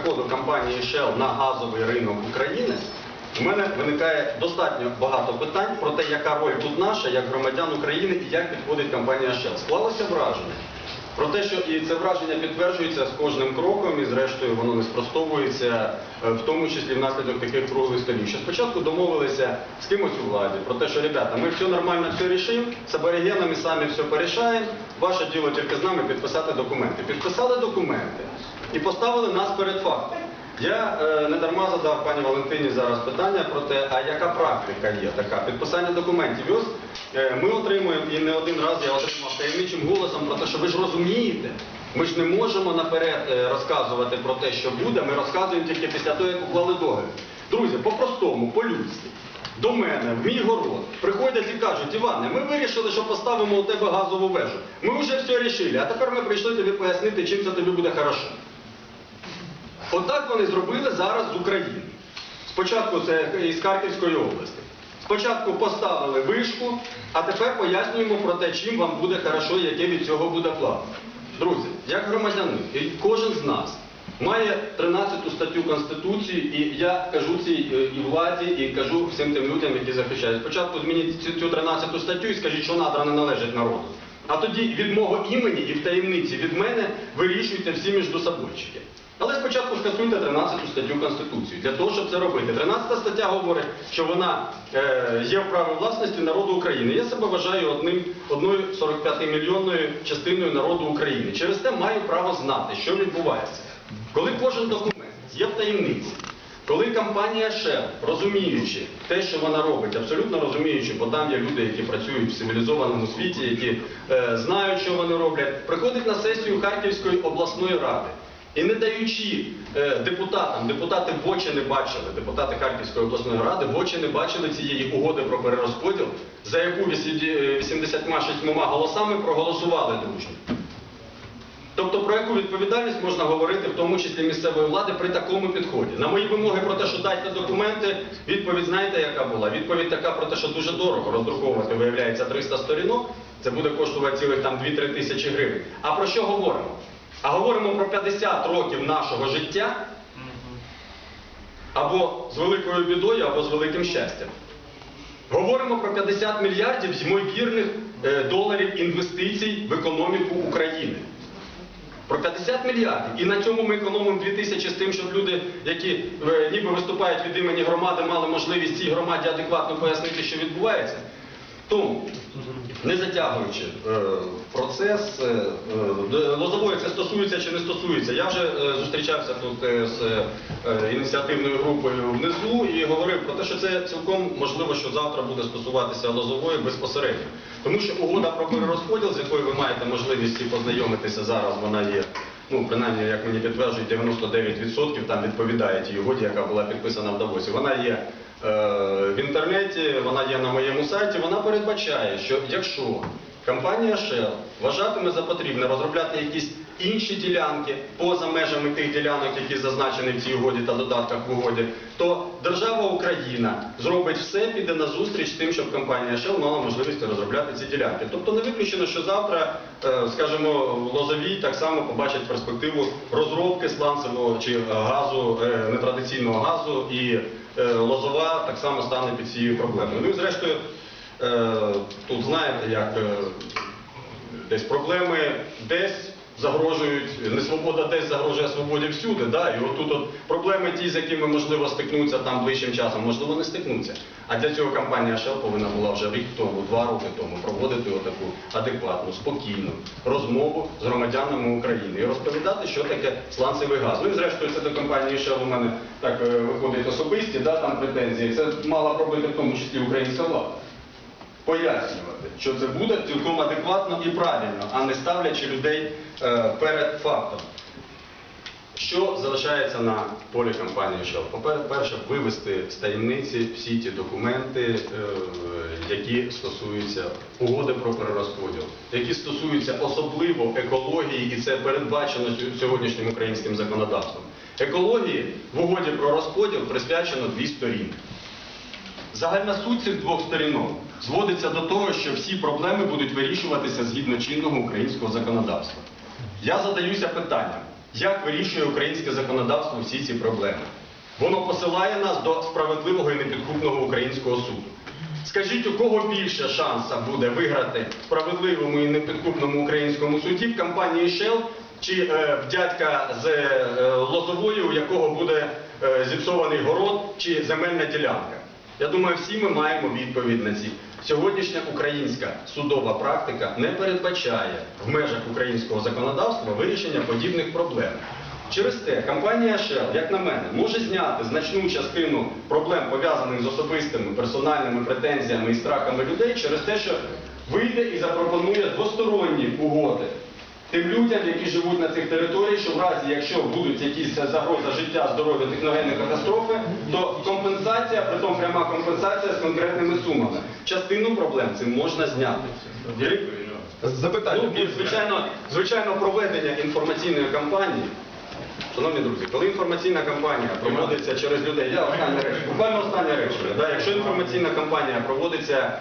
переходу компанії Shell на газовий ринок України, у мене виникає достатньо багато питань про те, яка роль тут наша, як громадян України і як підходить компанія Shell. Склалося враження про те, що і це враження підтверджується з кожним кроком, і зрештою воно не спростовується, е, в тому числі внаслідок таких круглих столів. Що спочатку домовилися з кимось у владі про те, що ребята, ми все нормально все рішимо, з аборигенами самі все порішаємо, ваше діло тільки з нами підписати документи. Підписали документи і поставили нас перед фактом. Я е, не дарма задав пані Валентині зараз питання про те, а яка практика є така підписання документів. Ось е, ми отримуємо, і не один раз я отримав таємничим голосом про те, що ви ж розумієте, ми ж не можемо наперед е, розказувати про те, що буде, ми розказуємо тільки після того, як уклали договір. Друзі, по-простому, по-людськи. До мене, в мій город, приходять і кажуть, Іване, ми вирішили, що поставимо у тебе газову вежу. Ми вже все рішили, а тепер ми прийшли тобі пояснити, чим це тобі буде хорошо. Отак вони зробили зараз з України. Спочатку це із Харківської області. Спочатку поставили вишку, а тепер пояснюємо про те, чим вам буде хорошо, яке від цього буде план. Друзі, як громадянин, і кожен з нас має 13 статтю Конституції, і я кажу цій е, і владі, і кажу всім тим людям, які захищають. Спочатку змініть цю 13 статтю і скажіть, що надра не належить народу. А тоді від мого імені і в таємниці від мене вирішуйте всі між собойчики. Але спочатку скасуйте 13 статтю Конституції для того, щоб це робити. 13 стаття говорить, що вона е, є в праві власності народу України. Я себе вважаю одним, одною 45-мільйонною частиною народу України. Через те маю право знати, що відбувається. Коли кожен документ є в таємниці, коли компанія Shell, розуміючи те, що вона робить, абсолютно розуміючи, бо там є люди, які працюють в цивілізованому світі, які е, знають, що вони роблять, приходить на сесію Харківської обласної ради. І не даючи е, депутатам, депутати в очі не бачили, депутати Харківської обласної ради в очі не бачили цієї угоди про перерозподіл, за яку 86 голосами проголосували дружно. Тобто про яку відповідальність можна говорити, в тому числі місцевої влади, при такому підході. На мої вимоги про те, що дайте документи, відповідь знаєте, яка була? Відповідь така про те, що дуже дорого роздруковувати, виявляється, 300 сторінок, це буде коштувати цілих там 2-3 тисячі гривень. А про що говоримо? А говоримо про 50 років нашого життя або з великою бідою, або з великим щастям. Говоримо про 50 мільярдів ймовірних е, доларів інвестицій в економіку України. Про 50 мільярдів. І на цьому ми економимо 2 тисячі з тим, щоб люди, які е, ніби виступають від імені громади, мали можливість цій громаді адекватно пояснити, що відбувається. Тому, не затягуючи е, процес, е, е, лозової це стосується чи не стосується. Я вже зустрічався тут з ініціативною групою внизу і говорив про те, що це цілком можливо, що завтра буде стосуватися лозової безпосередньо. Тому що угода про перерозподіл, з якою ви маєте можливість познайомитися зараз, вона є. Ну, принаймні, як мені підтверджують, 99% там відповідає тій угоді, яка була підписана в Давосі. Вона є в інтернеті, вона є на моєму сайті. Вона передбачає, що якщо компанія Shell вважатиме за потрібне розробляти якісь інші ділянки поза межами тих ділянок, які зазначені в цій угоді та додатках в угоді, то держава Україна зробить все, піде на зустріч тим, щоб компанія Shell мала можливість розробляти ці ділянки. Тобто не виключено, що завтра, е, скажімо, Лозовій так само побачить перспективу розробки сланцевого чи е, газу, е, нетрадиційного газу, і Лозова так само стане під цією проблемою. Ну і зрештою, тут знаєте, як е, десь проблеми десь загрожують, не свобода десь загрожує свободі всюди. Да? І отут от проблеми ті, з якими можливо стикнуться там ближчим часом, можливо, не стикнуться. А для цього компанія Shell повинна була вже рік тому, два роки тому проводити отаку адекватну, спокійну розмову з громадянами України і розповідати, що таке сланцевий газ. Ну і зрештою це до компанії Shell у мене так е, виходить особисті, да, там претензії. Це мала пробити в тому числі українська влада пояснювати, що це буде цілком адекватно і правильно, а не ставлячи людей е, перед фактом. Що залишається на полі компанії Shell? По-перше, вивести з таємниці всі ті документи, е, які стосуються угоди про перерозподіл, які стосуються особливо екології, і це передбачено сьогоднішнім українським законодавством. Екології в угоді про розподіл присвячено дві сторінки. Загальна суть цих двох сторінок зводиться до того, що всі проблеми будуть вирішуватися згідно чинного українського законодавства. Я задаюся питанням, як вирішує українське законодавство всі ці проблеми. Воно посилає нас до справедливого і непідкупного українського суду. Скажіть, у кого більше шанса буде виграти в справедливому і непідкупному українському суді в компанії Shell чи е, в дядька з е, Лозової, у якого буде е, зіпсований город чи земельна ділянка? Я думаю, всі ми маємо відповідь на ці. Сьогоднішня українська судова практика не передбачає в межах українського законодавства вирішення подібних проблем. Через те компанія Shell, як на мене, може зняти значну частину проблем, пов'язаних з особистими персональними претензіями і страхами людей, через те, що вийде і запропонує двосторонні угоди тим людям, які живуть на цих територіях, що в разі, якщо будуть якісь загрози життя, здоров'я, техногенні катастрофи, то компенсація, притом пряма компенсація з конкретними сумами. Частину проблем цим можна зняти. Запитання. Ну, звичайно, звичайно, проведення інформаційної кампанії. Шановні друзі, коли інформаційна кампанія проводиться через людей, я останнє речення, буквально останнє речення. Да, якщо інформаційна кампанія проводиться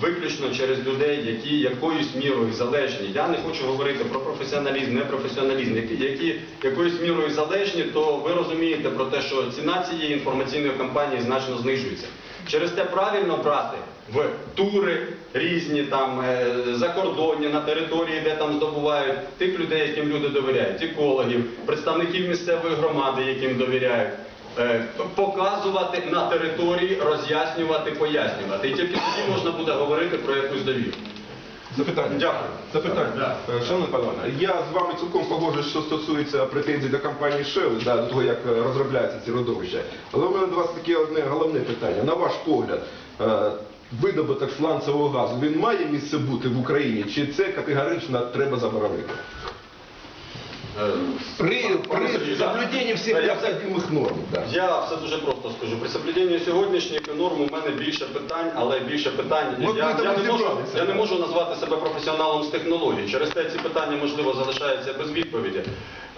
виключно через людей, які якоюсь мірою залежні, я не хочу говорити про професіоналізм, непрофесіоналізм, які, які якоюсь мірою залежні, то ви розумієте про те, що ціна цієї інформаційної кампанії значно знижується. Через те правильно брати в тури різні там е, закордонні на території, де там здобувають тих людей, яким люди довіряють, екологів, представників місцевої громади, яким довіряють. Е, Показувати на території, роз'яснювати, пояснювати. І тільки тоді можна буде говорити про якусь довіру. Запитання. Дякую. Запитання. Е, Шановний пане я з вами цілком погоджуюсь, що стосується претензій до компанії Shell, да, до того, як е, розробляються ці родовища. Але у мене до вас таке одне головне питання. На ваш погляд, видобуток сланцевого газу, він має місце бути в Україні, чи це категорично треба заборонити? При, при соблюдении всех Та норм. Да. Я все дуже просто скажу. При соблюденні сьогоднішніх норм у мене більше питань, але більше питань. От я, ми я, не можу, я не можу назвати себе професіоналом з технологій. Через те ці питання, можливо, залишаються без відповіді.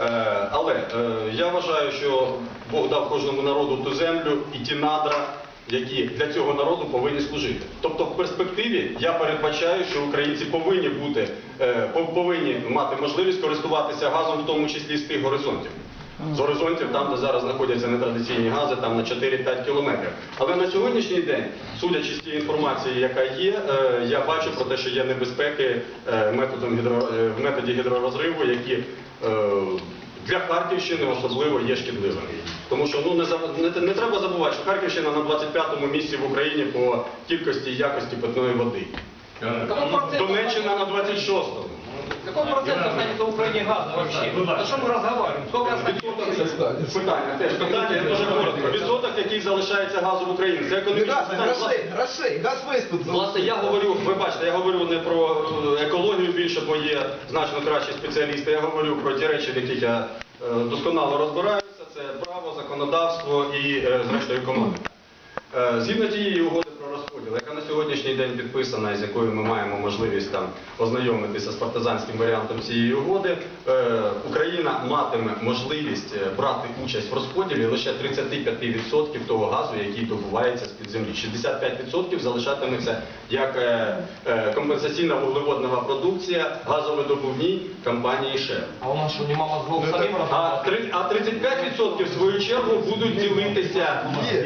Е, але е, я вважаю, що Бог дав кожному народу ту землю і ті надра, які для цього народу повинні служити. Тобто в перспективі я передбачаю, що українці повинні бути, е, повинні мати можливість користуватися газом, в тому числі з тих горизонтів. З горизонтів, там, де зараз знаходяться нетрадиційні гази, там на 4-5 кілометрів. Але на сьогоднішній день, судячи з тієї інформації, яка є, е, я бачу про те, що є небезпеки е, методом гідро, в методі гідророзриву, які для Харківщини особливо є шкідливим. Тому що ну, не, не, не треба забувати, що Харківщина на 25-му місці в Україні по кількості і якості питної води. Донеччина на 26-му. Какой процент останется в Украине газа вообще? За что мы разговариваем? Сколько останется? Питання теж питання, дуже коротко. Відсоток, який залишається газу в Україні. Це економічне питання. Грошей, грошей, газ весь. Власне, я говорю, ви бачите, я говорю не про е, екологію більше, бо є значно кращі спеціалісти. Я говорю про ті речі, в яких я е, досконало розбираюся. Це право, законодавство і, е, зрештою, економіка. Е, Згідно тієї угоди розподіл, яка на сьогоднішній день підписана, і з якою ми маємо можливість там ознайомитися з партизанським варіантом цієї угоди, е, Україна матиме можливість е, брати участь в розподілі лише 35% того газу, який добувається з-під землі. 65% залишатиметься як е, е, компенсаційна вуглеводнова продукція газовидобувній компанії ШЕР. А у нас что, немало злов Ну, А, три- а 35% в свою чергу будуть ділитися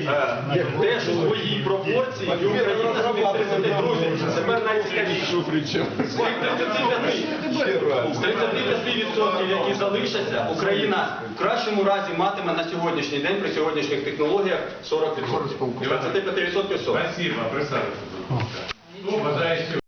е, теж у своїй пропорції і Україна з тих 30. Друзі, тепер найцікавіше. З тих 35, з 35%, які залишаться, Україна в кращому разі матиме на сьогоднішній день при сьогоднішніх технологіях 40%. 25% 40%. Спасибо, присаджуйтесь.